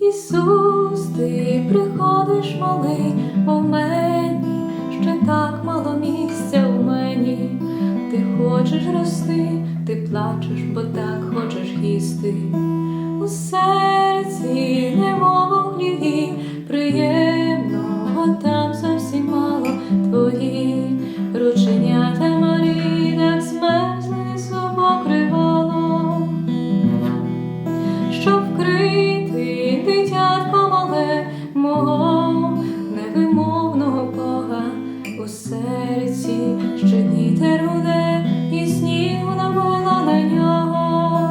Ісус, ти приходиш малий, бо в мені ще так мало місця у мені. Ти хочеш рости, ти плачеш, бо так хочеш їсти. У серці немов хлібі, приємного там зовсім мало твої у серці, що вітер гуде і снігу навела на нього.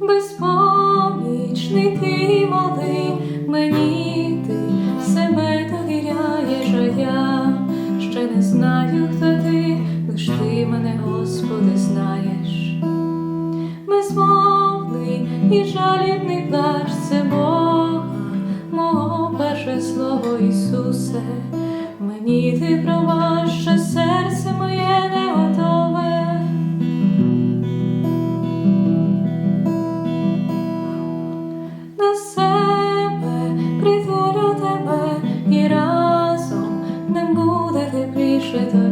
Безпомічний ти малий, мені ти себе довіряєш, а я ще не знаю, хто ти, лиш ти мене, Господи, знаєш. Безмовний і жалібний плач це Бога, мого перше слово Ісусе, мені ти пробач, що серце моє не готове. до себе, притулю тебе і разом не буде тепліше тобі,